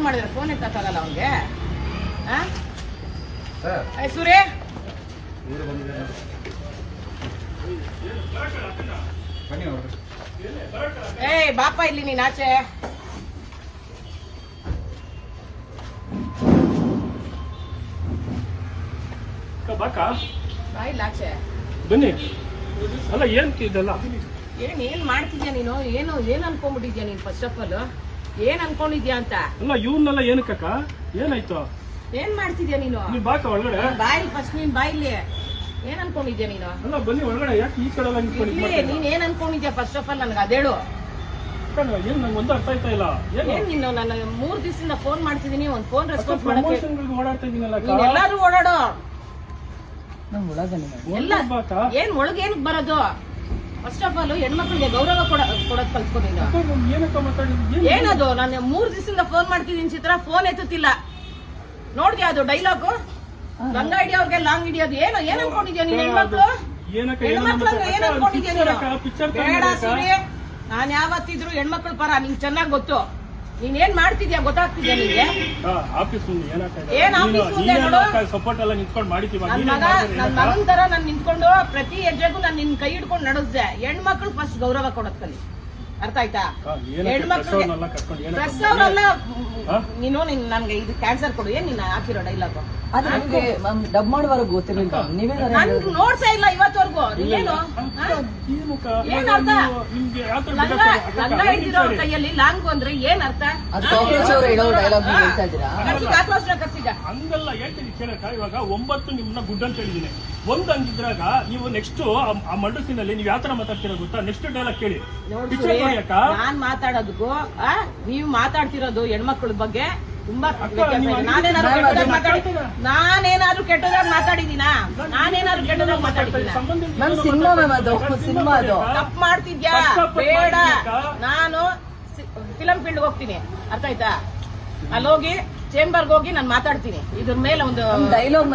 Phone ಮಾಡಿದ್ರೆ phone ಎತ್ತಕ್ಕಾಗಲ್ಲ ಅವ್ನಿಗೆ? ಸರ್. ಸೂರ್ಯ? ಏಯ್ ಬಾಪ ಇಲ್ಲಿ ನೀನ್ ಆಚೆ. ಬಾಕ. ಆಚೆ. ಬನ್ನಿ. ಅಲ್ಲ ಏನ್ ಇದೆಲ್ಲ? ಏನ್ ಏನ್ ಮಾಡ್ತಿದ್ಯಾ ನೀನು? ಏನು ಏನ್ ಅನ್ಕೊಂಡ್ಬಿಟ್ಟಿದ್ಯಾ ನೀನ್ ಫಸ್ಟ್ ಆಫ್ ಆಲ್ ಏನ್ ಅನ್ಕೊಂಡಿದ್ಯಾ ಅಂತ? ಅಲ್ಲ ಇವನ್ನೆಲ್ಲ ಏನಕ್ಕ ಏನಾಯ್ತು? ಏನ್ ಮಾಡ್ತಿದ್ಯಾ ನೀನು? ನೀವ್ ಬಾಕ ಒಳಗಡೆ? ಬಾಯಿ ಫಸ್ಟ್ ನೀನ್ ಬಾಯಿಲಿ. ಏನ್ ಅನ್ಕೊಂಡಿದ್ಯಾ ನೀನು? ಅಲ್ಲ ಬನ್ನಿ ಒಳಗಡೆ ಯಾಕೆ ಈ ಕಡೆ ಎಲ್ಲ ನಿಂತ್ಕೊಂಡು ಇದ್ ಇಲ್ಲಿ ಮಾಡ್ತಾ ನೀನ್ ಏನ್ ಅನ್ಕೊಂಡಿದ್ಯಾ ಫಸ್ಟ್ ಆಫ್ ಆಲ್ ನನ್ಗೆ ಅದೇಳು. ಇದ್ದೀರಾ? ಏನ್ ನಂಗೆ ಒಂದು ಅರ್ಥ ಆಯ್ತಾ ಇಲ್ಲ? ಏನು? ಏನ್ ನೀನು ನನ್ನ ಮೂರ್ ದಿವಸದಿಂದ ಫೋನ್ ಮಾಡ್ತಿದೀನಿ ಒಂದ್ ಫೋನ್ ರೆಸ್ಪಾನ್ಸ್ ಮಾಡಕ್ಕೆ ಪ್ರಮೋಷನ್ಗಳಿಗೆ ಓಡಾಡ್ತಾ ಇದೀನಲ್ಲ. ನೀನ್ ಎಲ್ಲಾರು ಓಡಾಡೋ. ಎಲ್ಲ ಬಾಕ? ಏನ್ ಒಳಗೆ ಏನಕ್ ಬರೋದು? ಫಸ್ಟ್ ಆಫ್ ಆಲ್ ಹೆಣ್ಮಕ್ಳಿಗೆ ಗೌರವ ಕೊಡ ಕೊಡೋದ್ ಕಲ್ತ್ಕೊಂಡಿಲ್ಲ ಏನದು? ನಾನು ಮೂರ್ ದಿವಸದಿಂದ ಫೋನ್ ಮಾಡ್ತಿದ್ದೀನಿ ಚಿತ್ರ ಫೋನ್ ಎತ್ತುತ್ತಿಲ್ಲ. ನೋಡ್ದ್ಯಾ ಅದು ಡೈಲಾಗು ಲಂಗ ಹಿಡಿಯೋರ್ಗೆ ಲಾಂಗ್ ಹಿಡಿಯೋದು ಏನು ಏನ್ ಅನ್ಕೊಂಡಿದ್ಯಾ ನೀನ್ ಹೆಣ್ಮಕ್ಳು? ಏನಕ್ಕ ಏನೋ ಹೆಣ್ಮಕ್ಳನ್ನ ಏನ್ ಅನ್ಕೊಂಡಿದ್ಯಾ ನೀನು? ಪಿಕ್ಚರ್ ಬೇಡ ಸೂರ್ಯ. ನಾನ್ ಯಾವತ್ತಿದ್ರು ಹೆಣ್ಮಕ್ಳು ಪರ ನಿಂಗ್ ಚೆನ್ನಾಗ್ ಗೊತ್ತು. ನೀನ್ ಏನ್ ಮಾಡ್ತಿದ್ಯಾ? ಗೊತ್ತಾಗ್ತಿದ್ಯಾ ನಿಂಗೆ? ಆಫೀಸ್ ಮುಂದೆ ಏನ್ ಆಫೀಸ್ ಮುಂದೆ ನೋಡು? ಸಪೋರ್ಟ್ ಎಲ್ಲ ನಿಂತ್ಕೊಂಡು ಮಾಡಿದ್ದೀವ? ನನ್ ಮಗ ನನ್ ಮಗನ್ ತರ ನಾನ್ ನಿಂತ್ಕೊಂಡು ಪ್ರತಿ ಹೆಜ್ಜೆಗೂ ನಾನು ನಿನ್ ಕೈ ಹಿಡ್ಕೊಂಡು ನಡೆಸ್ದೆ. ಹೆಣ್ಮಕ್ಳು ಫಸ್ಟ್ ಗೌರವ ಕೊಡೋದ್ ಕಲಿ. ಅರ್ಥ ಆಯ್ತಾ? ಹೆಣ್ಮಕ್ಳು? ನೀನು ನಿನ್ ನನ್ಗೆ ಇದು ಕ್ಯಾನ್ಸರ್ ಕೊಡು ಏನ್ ನೀನ್ ಹಾಕಿರೋ ಡೈಲಾಗ್ ಅದು ನಮ್ಗೆ ಡಬ್ ಮಾಡುವಾಗ ಗೊತ್ತಿರ್ಲಿಲ್ಲ. ನೀವೇ ನನ್ ನೋಡ್ಸೇ ಇಲ್ಲ ಇವತ್ತವರೆಗೂ. ಏನು ಅರ್ಥ? ಲಂಗ ಹಿಡಿದಿರೋ ಕೈಯಲ್ಲಿ ಲಾಂಗು ಅಂದ್ರೆ ಏನ್ ಅರ್ಥ? ಅದು ಕಾಕ್ರೋಚ್ ಅವ್ರು ಹೇಳೋ ಡೈಲಾಗ್ ನೀವು ಹೇಳ್ತಾ ಇದ್ದೀರಾ? ಕರ್ಸಿಗ ಆಕ್ರೋಶ ಕರ್ಸಿಗ. ಹಂಗಲ್ಲ ಹೇಳ್ತೀನಿ ಕೇಳಕ್ಕ. ಇವಾಗ ಒಂಬತ್ತು ನಿಮ್ಮನ್ನ ಗುಡ್ ಅಂತ ಹೇಳಿದೀನಿ ಒಂದ್ ಹಂಗಿದ್ರಾಗ ನೀವು ನೆಕ್ಸ್ಟ್ ಆ ಮಂಡಸಿನಲ್ಲಿ ನೀವು ಯಾವ ತರ ಮಾತಾಡ್ತೀರಾ ಗೊತ್ತಾ? ನೆಕ್ಸ್ಟ್ ಡೈಲಾಗ್ ಕೇಳಿ. ಪಿಕ್ಚರ್ ನೋಡಿ ನಾನ್ ಮಾತಾಡೋದಕ್ಕೂ ಆ, ನೀವು ಮಾತಾಡ್ತಿರೋದು ಹೆಣ್ಮಕ್ಳ ಬಗ್ಗೆ ತುಂಬಾ. ನಾನೇನಾದ್ರು ನಾನು ಕೆಟ್ಟದಾಗ ಮಾತಾಡಿದೀನಾ? ನಾನೇನಾದ್ರು ಕೆಟ್ಟದಾಗ ಏನೋ ಸಿನಿಮಾ ಅದು ಸಿನಿಮಾ ಅದು. ತಪ್ಪು ಮಾಡ್ತಿದ್ಯಾ? ಬೇಡ. ನಾನು ಫಿಲಂ ಫೀಲ್ಡ್ ಹೋಗ್ತೀನಿ. ಅರ್ಥ ಆಯ್ತಾ? ಅಲ್ಲೋಗಿ ಚೇಂಬರ್ಗೆ ಹೋಗಿ ನಾನು ಮಾತಾಡ್ತೀನಿ. ಇದ್ರ ಮೇಲೆ ಒಂದು ಡೈಲಾಗ್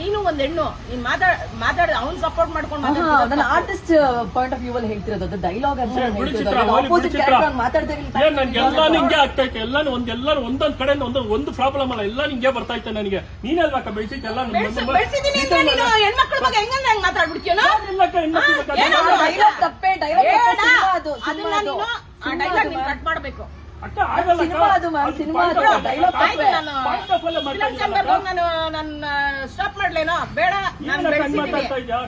ನೀನು ಒಂದ್ ಹೆಣ್ಣು. ನೀನ್ ಮಾತಾಡ್ ಮಾತಾಡ ಅವ್ನ್ ಸಪೋರ್ಟ್ ಮಾಡ್ಕೊಂಡು ಆರ್ಟಿಸ್ಟ್ ಪಾಯಿಂಟ್ ಆಫ್ ವ್ಯೂ ಅಲ್ಲಿ ಹೇಳ್ತಿರೋದು ಅದು ಡೈಲಾಗ್ ಎಲ್ಲ ನಿಂಗೆ ಆಗ್ತಾ ಇತ್ತು ಎಲ್ಲ ಒಂದ್ ಎಲ್ಲಾನು ಒಂದೊಂದ್ ಕಡೆ ಒಂದು ಒಂದು ಪ್ರಾಬ್ಲಮ್ ಅಲ್ಲ. ಎಲ್ಲ ನಿಂಗೆ ಬರ್ತಾ ಇತ್ತು ನನಗೆ. ನೀನೇ ಅಲ್ವಾಕ ಬೆಳೆಸಿದ್ದು? ಎಲ್ಲ ಹೆಣ್ಮಕ್ಳ ಬಗ್ಗೆ ಹೆಂಗಂದ್ರೆ ಹೆಂಗ್ ಡೈಲಾಗ್ ತಪ್ಪೇ ಡೈಲಾಗ್ ಅದು ಅದನ್ನ ಅದು. ನೀನು ಆ ಡೈಲಾಗ್ ನೀನ್ ಕಟ್ ಮಾಡ್ಬೇಕು. ಸಿನಿಮಾ ಅದು ಸಿನಿಮಾ ಅದು, ಡೈಲಾಗ್ ಆಯ್ತು ನಾನು ಫಿಲಂ ಚೇಂಬರ್. ನಾನು ನನ್ನ ಸ್ಟಾಪ್ ಮಾಡ್ಲೇನೋ? ಬೇಡ ನಾನು ಬೆಳ್ಸಿದ್ದೀನಿ?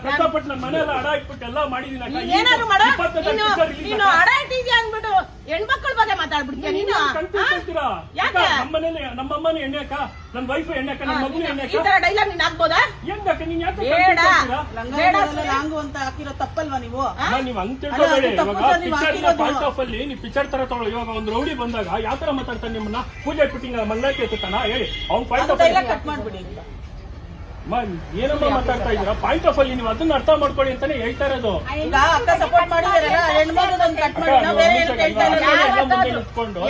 ಕಷ್ಟಪಟ್ಟು ನನ್ನ ಮನೆ ಎಲ್ಲ ಅಡ ಇಟ್ಬಿಟ್ಟು ಎಲ್ಲ ಮಾಡಿದೀನಿ ಏನಾದ್ರು ಮಾಡ. ನೀನು ನೀನು ಅಕ್ಕ. ಹಡ ಇಟ್ಟಿದ್ಯಾ ಅಂದ್ಬಿಟ್ಟು ಹೆಣ್ಮಕ್ಳ ನೀನು? ಯಾಕೆ? ಅಕ್ಕ, ನಮ್ಮ ಮನೇಲಿ ನಮ್ಮ ಎಣ್ಣೆ ಅಕ್ಕ ನನ್ನ ವೈಫ್ ಎಣ್ಣೆ ಅಕ್ಕ ನನ್ನ ಆ, ಮಗನ ಎಣ್ಣೆ ಈ ತರ ಡೈಲಾಗ್ ನೀನ್ ಹಾಕ್ಬೋದಾ ಹೆಂಗಕ್ಕ ನೀನ್ ಯಾಕೆ ಬೇಡ. ಕಣ್ತಿರ್ ಬೇಡ ಲಾಂಗು ಅಂತ ಹಾಕಿರೋ ತಪ್ಪಲ್ವಾ ನೀವು? ಅಮ್ಮ, ನೀವ್ ಹಂಗ್ ತಿಳ್ಕೊಬೇಡಿ. ಅಲ್ಲ, ಇವಾಗ ಪಿಕ್ಚರ್ ಹಾಕಿರೋದು. ಪಾಯಿಂಟ್ ಆಫ್ ಅಲ್ಲಿ ನೀವು ಪಿಕ್ಚರ್ ತರ ತಗೊಳ್ಳಿ. ಇವಾಗ ಒಂದು ರೌಡಿ ಬಂದಾಗ ಯಾವ ತರ ಮಾತಾಡ್ತಾನೆ ನಿಮ್ಮನ್ನ? ಪೂಜೆ ಇಟ್ಬಿಟ್ಟಿಂಗ್ ಮಂಗಳಕ್ಕೆ ಎತ್ತುತ್ತಾನ? ಹೇಳಿ. ಅವ್ನು ಪಾಯಿಂಟ್ ಆಫ್ ಕಟ್ ಮಾಡ್ಬಿಡಿ ಏನಮ್ಮ ಮಾತಾಡ್ತಾ ಇದೀರಾ ಪಾಯಿಂಟ್ ಆಫ್ ಅಲ್ಲಿ ನೀವು ಅದನ್ನ ಅರ್ಥ ಮಾಡ್ಕೊಳ್ಳಿ ಅಂತಾನೆ ಹೇಳ್ತಾ ಇರೋದು. ಈಗ ಅಕ್ಕ ಸಪೋರ್ಟ್ ಮಾಡಿದಾರಲ್ಲ ಕಟ್ ಮಾಡಿ ನಾವು ಬೇರೆ ಇಲ್ಲ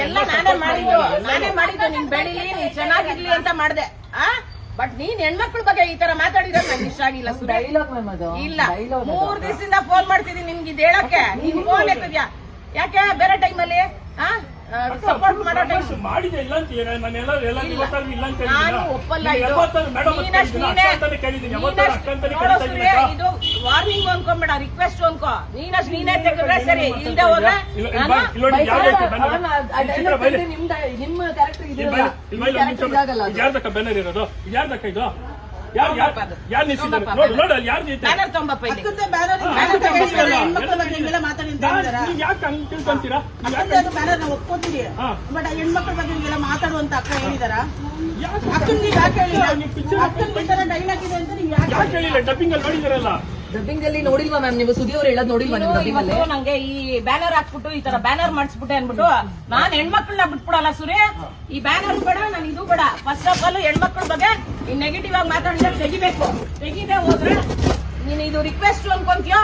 ಎಲ್ಲ ನಾನೇ ಮಾಡಿದ್ದು. ನಾನೇ ಮಾಡಿದ್ದು ನೀನ್ ಬೆಳಿಲಿ ನೀನ್ ಚೆನ್ನಾಗಿರ್ಲಿ ಅಂತ ಮಾಡ್ದೆ. ಆ? ಬಟ್ ನೀನ್ ಹೆಣ್ಮಕ್ಳ ಬಗ್ಗೆ ಈ ತರ ಮಾತಾಡಿದ್ರೆ ನಂಗೆ ಇಷ್ಟ ಆಗಿಲ್ಲ ಇಲ್ಲ. ಡೈಲಾಗ್ ಮೂರ್ ದಿವಸದಿಂದ ಫೋನ್ ಮಾಡ್ತಿದೀನಿ ನಿಮ್ಗೆ ಇದು ಹೇಳಕ್ಕೆ. ನೀನ್ ಫೋನ್ ಎತ್ತಿದ್ಯಾ? ಯಾಕೆ ಬೇರೆ ಟೈಮಲ್ಲಿ ಸಪೋರ್ಟ್ ಮಾಡೋ ಟೈಮ್ Support ಮಾಡಿದೆ ಇಲ್ಲ ಅಂತ ಏನ ಎಲ್ಲ ಇಲ್ಲ. ಅಂತ ನಾನು ಒಪ್ಪಲ್ಲ ಇದು ನೀನಷ್ಟ್? ನೀನೇ- ಇದು ವಾರ್ನಿಂಗ್ ಅನ್ಕೊಂಬೇಡ ರಿಕ್ವೆಸ್ಟ್ ಅನ್ಕೋ ನೀನಷ್ಟು ನೀನೇ ತೆಗೆದ್ರೆ ಸರಿ ಇಲ್ದೆ ಹೋದ್ರೆ ಇಲ್ಲ, ಇಲ್ಲ, ನಾನು ಇಲ್ಲಿ ನೋಡಿ, ಯಾವ್ದು ಐತೆ banner? ಚಿತ್ರ ಬೈಲಿ. ನಿಮ್ ಡೈ- ನಿಮ್ಮ ಕ್ಯಾರೆಕ್ಟರ್ ಇದೆಯಲ್ಲ ಯಾರ್ದಕ್ಕ ಬೆನ್ನರ್ ಇರೋದು ಯಾರ್ದಕ್ಕ ಇದು ಯಾರು. ಯಾರು ನಿಲ್ಸಿದ್ದಾರೆ? ನೋಡು. ನೋಡು ಅಲ್ಲಿ ಯಾರ್ದು ಐತೆ ಬ್ಯಾನರ್ ತೊಂಬಪ್ಪ ಇಲ್ಲಿ. ನೀವ್ ಯಾಕೆ ಹಂಗ್ ತಿಳ್ಕೊಂತೀರಾ? ನೀವ್. ಬಟ್ ಹೆಣ್ಮಕ್ಳ ಬಗ್ಗೆ ಹಿಂಗೆಲ್ಲ ಮಾತಾಡುವಂತ ಅಕ್ಕ ಹೇಳಿದಾರ? ಯಾಕೆ ಅಕ್ಕನ್ ನೀವ್ ಯಾಕೆ ಹೇಳಿಲ್ಲ ಡೈಲಾಗ್ ಇದೆ ಅಂತ ನೀವು ಯಾಕೆ ಯಾಕೆ ಹೇಳಿಲ್ಲ? ಡಬ್ಬಿಂಗ್ ಅಲ್ಲಿ ನೋಡಿದಾರಲ್ಲ ಡಬ್ಬಿಂಗ್ ಅಲ್ಲಿ ನೋಡಿಲ್ವಾ ಮ್ಯಾಮ್ ನೀವು ಸುದಿ ಅವ್ರು ಹೇಳೋದ್ ನೋಡಿಲ್ವಾ ನೀವು ಡಬ್ಬಿಂಗ್ ಅಲ್ಲಿ? ಇವತ್ತು ನಂಗೆ ಈ ಬ್ಯಾನರ್ ಹಾಕ್ಬಿಟ್ಟು ಈ ತರ ಬ್ಯಾನರ್ ಮಾಡಿಸ್ಬಿಟ್ಟೆ ಅನ್ಬಿಟ್ಟು ನಾನ್ ಹೆಣ್ಮಕ್ಳನ್ನ ಬಿಟ್ಬಿಡಲ್ಲ ಸೂರ್ಯ ಈ ಬ್ಯಾನರ್ ಬೇಡ ನಾನು ಇದು ಬೇಡ. ಫಸ್ಟ್ ಆಫ್ ಆಲ್ ಹೆಣ್ಮಕ್ಳ ಬಗ್ಗೆ ಈ ನೆಗೆಟಿವ್ ಆಗಿ ಮಾತಾಡಿದ್ರೆ ತೆಗಿಬೇಕು. ತೆಗಿದೆ ಹೋದ್ರೆ ನೀನ್ ಇದು ರಿಕ್ವೆಸ್ಟ್ ಅನ್ಕೊಂತೀಯ?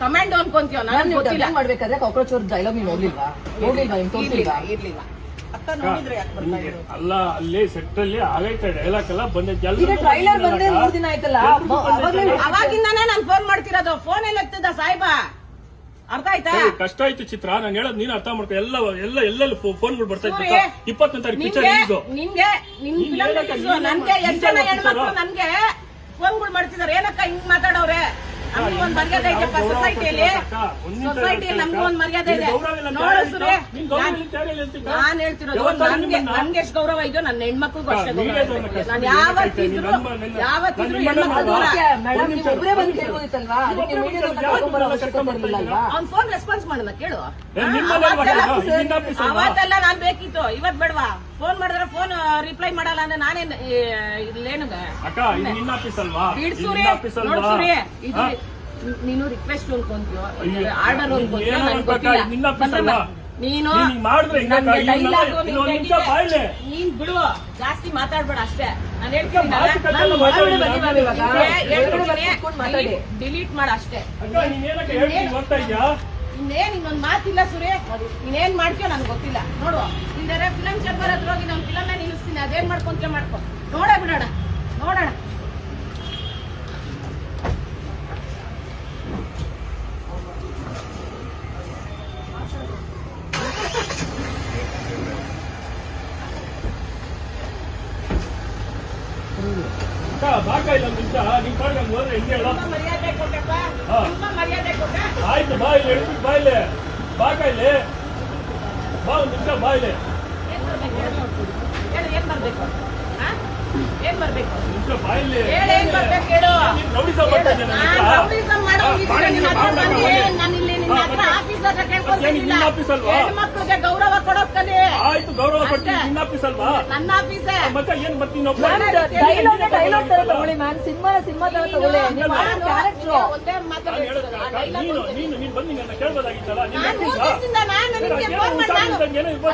ಕಮೆಂಡ್ ಅನ್ಕೊಂತೀಯ? ನಾನು ಮಾಡ್ಬೇಕಾದ್ರೆ ಕಾಕ್ರೋಚ್ ಅವ್ರ ಡೈಲಾಗ್ ನೀವು ನೋಡ್ಲಿಲ್ವಾ? ನೋಡ್ಲಿಲ್ವಾ? ನಿಮ್ ಇರ್ಲಿಲ್ಲ ತೋರಿಸಿಲ್ವಾ? ಇರ್ಲಿಲ್ಲ. ಅಕ್ಕ ನೋಡಿದ್ರೆ ಯಾಕೆ ಬರ್ತಾ ಇದ್ರು ಅಲ್ಲ ಅಲ್ಲಿ ಸೆಟ್ ಅಲ್ಲಿ ಆಗೈತೆ ಡೈಲಾಗ್ ಎಲ್ಲ ಬಂದೈತೆ. ಟ್ರೈಲರ್ ಬಂದೇ ಮೂರ್ ದಿನ ಆಯ್ತಲ್ಲ? ಅವಾಗಿಂದಾನೇ ನಾನು ಫೋನ್ ಮಾಡ್ತಿರೋದು. ಫೋನ್ ಎಲ್ಲ ಎತ್ತದ ಸಾಹೇಬ? ಅರ್ಥ ಆಯ್ತಾ? ಕಷ್ಟ ಆಯ್ತು ಚಿತ್ರ. ನಾನು ಹೇಳೋದು ನೀನು ಅರ್ಥ ಮಾಡ್ಕೊ. ಎಲ್ಲ ಎಲ್ಲ ಫೋನ್ ಫೋನ್ಗಳು ಬರ್ತಾ ಇತ್ತು ಇಪ್ಪತ್ತನೇ ತಾರೀಕು ಪಿಕ್ಚರ್ ನಿನ್ಗೆ ನಿಮ್ಗೆ ನೀನ್ ನನ್ಗೆ ನೀನ್ ಎಷ್ಟ್ ಜನ ಹೆಣ್ಮಕ್ಳು ನನ್ಗೆ ಫೋನ್ಗಳು ಮಾಡ್ತಿದಾರೆ. ಏನಕ್ಕ ಹಿಂಗ್ ಮಾತಾಡೋರೆ? ನಮ್ಗೂ ಒಂದ್ ಮರ್ಯಾದೆ ಗೌರವ ಸೊಸೈಟಿಯಲ್ಲಿ? ಸೊಸೈಟಿಯಲ್ಲಿ? ನಮ್ಗೂ ಒಂದ್ ಮರ್ಯಾದೆ ಇದೆ. ನೋಡು ಸುರೇ? ನೀನ್ ಹೇಳ್ತಿರೋದು ನನ್ಗೆ ನನ್ಗೆ ಎಷ್ಟು ಗೌರವ ಇದೆಯೋ ನನ್ನ ಹೆಣ್ಮಕ್ಳಿಗೂ ಅಷ್ಟೇ ನಾನ್ ಗೌರವ ನಾನು ಯಾವತ್ತಿದ್ರು ಯಾವತ್ತಿದ್ರು ಹೆಣ್ಮಕ್ಳು? ದೂರ ಒಬ್ಬರೇ ಬಂದು. ಕೇಳ್ಬೋದಿತ್ತಲ್ವಾ ಅವ್ನ್ ಫೋನ್ ರೆಸ್ಪಾನ್ಸ್ ಮಾಡಲ್ಲ ಕೇಳು. ನಿಮ್ಮಲ್ಲಿ ಅಲ್ವಾ ಅವತ್ತೆಲ್ಲ ನಾನ್ ಬೇಕಿತ್ತು. ಇವತ್ ಬೇಡವಾ? ಫೋನ್ ಮಾಡಿದ್ರೆ ಫೋನ್ ರಿಪ್ಲೈ ಮಾಡಲ್ಲ ಅಂದ್ರೆ ನಾನೇನ್ ಇಲ್ಲೇನು ಬಿಡ್ಸೂರಿ ಆಫೀಸ್ ಅಲ್ವಾ ಇದು? ನೀನು ರಿಕ್ವೆಸ್ಟ್ ಅನ್ಕೊಂತೀಯೋ ಆರ್ಡರ್ ಅನ್ಕೊಂತೀಯೋ ಗೊತ್ತಿಲ್ಲ. ನೀನು ನೀನ್ ಹಿಂಗ್ ಮಾಡಿದ್ರೆ ಹಿಂಗಕ್ಕ? ನನ್ಗೆ ಇವ್ನೆಲ್ಲ- dialogue ನಿಮಿಷ ಹೆಂಗಿದೆ? ಬಾಯ್ಲೆ. ಬಿಡು. ಜಾಸ್ತಿ ಮಾತಾಡ್ಬೇಡ ಅಷ್ಟೇ. ನಾನು ಹೇಳ್ತೀನಿ. ಡಿಲೀಟ್ ಮಾಡ ಅಷ್ಟೇ. ಇನ್ನೇನ್ ಇನ್ನೊಂದ್ ಮಾತಿಲ್ಲ ಸುರೇ? ಇನ್ನೇನ್ ಮಾಡ್ತೀಯೋ ನನ್ಗೆ ಗೊತ್ತಿಲ್ಲ. ನೋಡು ಇಲ್ಲರೆ ಫಿಲಂ ಚೇಂಬರ್ ಹತ್ರ ಹೋಗಿ ನಾನು ಫಿಲಮ್ ನಿಲ್ಲಿಸ್ತೀನಿ. ಅದೇನ್ ಮಾಡ್ಕೊಂತ ಮಾಡ್ಕೊ. ನೋಡ ಬಿಡೋಣ. ನೋಡೋಣ ಅಕ್ಕ ಬಾಕ ಇಲ್ಲ ಒಂದ್ ನಿಮಿಷ ನಿನ್ ಕಡೆಗೆ ಹಂಗ್ ಹೋದ್ರೆ ಹೆಂಗೆ ಹೇಳು ತುಂಬಾ ಮರ್ಯಾದೆ ಕೊಟ್ಟಪ್ಪ ಹಾ. ತುಂಬಾ ಮರ್ಯಾದೆ ಕೊಟ್ಟ ಆಯ್ತು ಬಾ ಇಲ್ಲಿ ಹೇಳ್ಬಿಟ್ಟು ಬಾ ಇಲ್ಲಿ ಬಾಕ ಇಲ್ಲಿ ಬಾ ಒಂದ್ ನಿಮಿಷ ಬಾ ಇಲ್ಲಿ ಏನ್ ಬರ್ಬೇಕು ಹೇಳು ಹೇಳು ಏನ್ ಬರ್ಬೇಕು ಹಾ? ಏನ್ ಬರ್ಬೇಕು ಹೇಳು ಏನ್ ಬರ್ಬೇಕು ಹೇಳು. ನಾನು ಇಲ್ಲಿ ಆಫೀಸ್ ಹತ್ರ ಮತ್ತೆ ಕೇಳ್ಕೊಂತಿಲ್ಲ ಆಫೀಸ್ ಅಲ್ವಾ? ಹೆಣ್ಮಕ್ಳಿಗೆ ಗೌರವ ಕೊಡೋದ್ ಕಲಿ. ಆಯ್ತು ಗೌರವ ಕೊಡ್ತೀನಿ ಅಷ್ಟೇ. ನಿನ್ನ ಆಫೀಸ್ ಅಲ್ವಾ? ನನ್ನ ಆಫೀಸ್. ಮತ್ತೆ ಏನ್ ಮತ್ತೆ ನೀನ್ ಒಬ್ಬ ಡೈಲಾಗ್ ಡೈಲಾಗ್ ತರ ತಗೊಳ್ಳಿ ಮ್ಯಾಮ್ ಸಿನಿಮಾ ಸಿನಿಮಾ ತರ ತಗೊಳ್ಳಿ. ಮಾಡೋ ಕ್ಯಾರೆಕ್ಟರ್ ಒಂದೇ ನಾನು ನೀನು ನೀನು ನೀನ್ ಬಂದು ನನ್ನ ನೀನ್ ನಾನ್ ನಾನು ಫೋನ್ ಮಾಡಿ